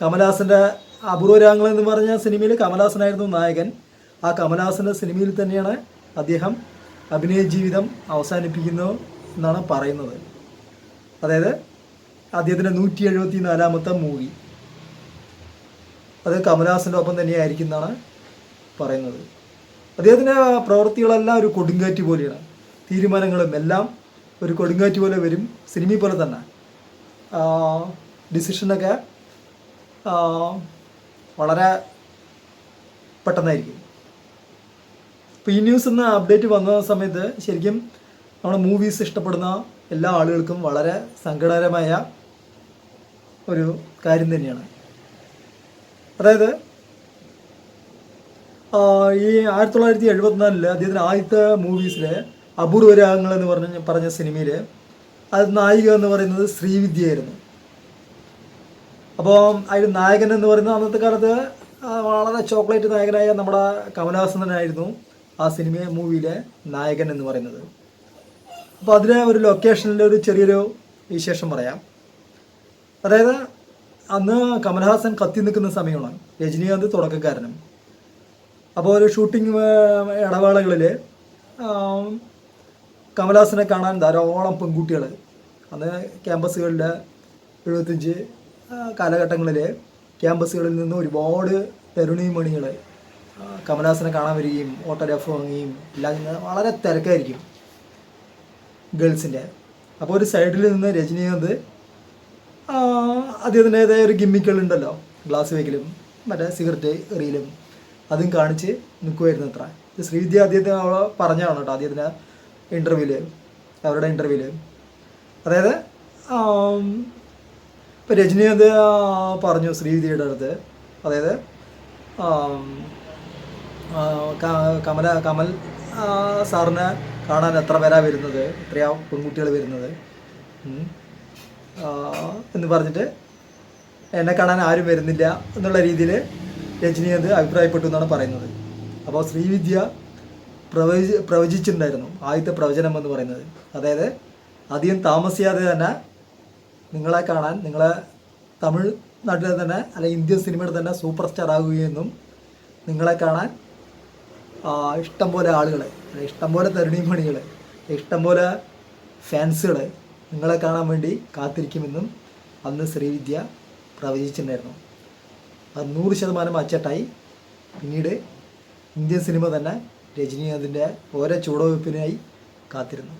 കമലഹാസന്റെ അപൂർവരാങ്ങൾ എന്ന് പറഞ്ഞ സിനിമയിൽ കമലഹാസനായിരുന്നു നായകൻ. ആ കമലഹാസന്റെ സിനിമയിൽ തന്നെയാണ് അദ്ദേഹം അഭിനയ ജീവിതം അവസാനിപ്പിക്കുന്നു എന്നാണ് പറയുന്നത്. അതായത് അദ്ദേഹത്തിന്റെ നൂറ്റി എഴുപത്തി നാലാമത്തെ മൂവി. അത് കമലഹാസന്റെ ഒപ്പം തന്നെയായിരിക്കും എന്നാണ് പറയുന്നത്. അദ്ദേഹത്തിന്റെ പ്രവൃത്തികളെല്ലാം ഒരു കൊടുങ്കാറ്റ് പോലെയാണ്. തീരുമാനങ്ങളും എല്ലാം ഒരു കൊടുങ്കാറ്റ് പോലെ വരും. സിനിമ പോലെ തന്നെ. ഡിസിഷനൊക്കെ വളരെ പെട്ടെന്നായിരിക്കും. ഇപ്പോൾ ഈ ന്യൂസ് എന്ന അപ്ഡേറ്റ് വന്ന സമയത്ത് ശരിക്കും നമ്മുടെ മൂവീസ് ഇഷ്ടപ്പെടുന്ന എല്ലാ ആളുകൾക്കും വളരെ സങ്കടകരമായ ഒരു കാര്യം തന്നെയാണ്. അതായത് ഈ ആയിരത്തി തൊള്ളായിരത്തി എഴുപത്തിനാലിൽ അദ്ദേഹത്തിന് ആദ്യത്തെ മൂവീസിലെ അപൂർവരാഗങ്ങൾ എന്ന് പറഞ്ഞ പറഞ്ഞ സിനിമയിൽ അത് നായിക എന്ന് പറയുന്നത് ശ്രീവിദ്യയായിരുന്നു. അപ്പോൾ അതിൽ നായകൻ എന്ന് പറയുന്നത് അന്നത്തെ കാലത്ത് വളരെ ചോക്ലേറ്റ് നായകനായ നമ്മുടെ കമലഹാസൻ തന്നെയായിരുന്നു ആ സിനിമ മൂവിയിലെ നായകൻ എന്ന് പറയുന്നത്. അപ്പോൾ അതിലെ ഒരു ലൊക്കേഷനിലെ ഒരു ചെറിയൊരു വിശേഷം പറയാം. അതായത് അന്ന് കമൽഹാസൻ കത്തി നിൽക്കുന്ന സമയമാണ്. രജനീകാന്ത് തുടക്കക്കാരനും. അപ്പോൾ ഒരു ഷൂട്ടിംഗ് ഇടവേളകളിൽ കമൽഹാസനെ കാണാൻ ധാരാളം പെൺകുട്ടികൾ അന്ന് ക്യാമ്പസുകളിലെ എഴുപത്തഞ്ച് കാലഘട്ടങ്ങളിൽ ക്യാമ്പസുകളിൽ നിന്ന് ഒരുപാട് തരുണീമണികൾ കമലഹാസനെ കാണാൻ വരികയും ഓട്ടോഗ്രാഫ് വാങ്ങുകയും എല്ലാം വളരെ തിരക്കായിരിക്കും ഗേൾസിന്റെ അപ്പോൾ ഒരു സൈഡിൽ നിന്ന് രജനീകാന്ത് അദ്ദേഹത്തിന്റെതായ ഒരു ഗിമ്മിക്കുകളുണ്ടല്ലോ ഗ്ലാസ് വെക്കലും മറ്റേ സിഗരറ്റ് എറിയലും അതും കാണിച്ച് നിൽക്കുമായിരുന്നു അത്ര. ശ്രീവിദ്യ അദ്ദേഹത്തിന് അവളെ പറഞ്ഞാണ് കേട്ടോ അദ്ദേഹത്തിന്റെ ഇന്റർവ്യൂവിൽ അവരുടെ ഇന്റർവ്യൂവിൽ അതായത് ഇപ്പോൾ രജനീകാന്ത് പറഞ്ഞു ശ്രീവിധിയുടെ അടുത്ത്. അതായത് കമല കമൽ സാറിനെ കാണാൻ എത്ര പേരാ വരുന്നത്? എത്രയാ പെൺകുട്ടികൾ വരുന്നത്? എന്ന് പറഞ്ഞിട്ട് എന്നെ കാണാൻ ആരും വരുന്നില്ല എന്നുള്ള രീതിയിൽ രജനീകാന്ത് അഭിപ്രായപ്പെട്ടു എന്നാണ് പറയുന്നത്. അപ്പോൾ ശ്രീവിദ്യ പ്രവചി പ്രവചിച്ചിട്ടുണ്ടായിരുന്നു. ആദ്യത്തെ പ്രവചനം എന്ന് പറയുന്നത്. അതായത് അധികം താമസിയാതെ തന്നെ നിങ്ങളെ കാണാൻ നിങ്ങളെ തമിഴ് നാട്ടിലെ തന്നെ അല്ലെ ഇന്ത്യൻ സിനിമയുടെ തന്നെ സൂപ്പർ സ്റ്റാർ ആകുകയെന്നും നിങ്ങളെ കാണാൻ ഇഷ്ടം ഇഷ്ടംപോലെ ആളുകൾ ഇഷ്ടംപോലെ തരുണീമണികൾ ഇഷ്ടംപോലെ ഫാൻസുകൾ നിങ്ങളെ കാണാൻ വേണ്ടി കാത്തിരിക്കുമെന്നും അന്ന് ശ്രീവിദ്യ പ്രവചിച്ചിട്ടുണ്ടായിരുന്നു. അത് നൂറ് ശതമാനം അച്ചട്ടായി. പിന്നീട് ഇന്ത്യൻ സിനിമ തന്നെ രജനീകാന്തിന്റെ ഓരോ ചുവടുവയ്പ്പിനായി കാത്തിരുന്നു.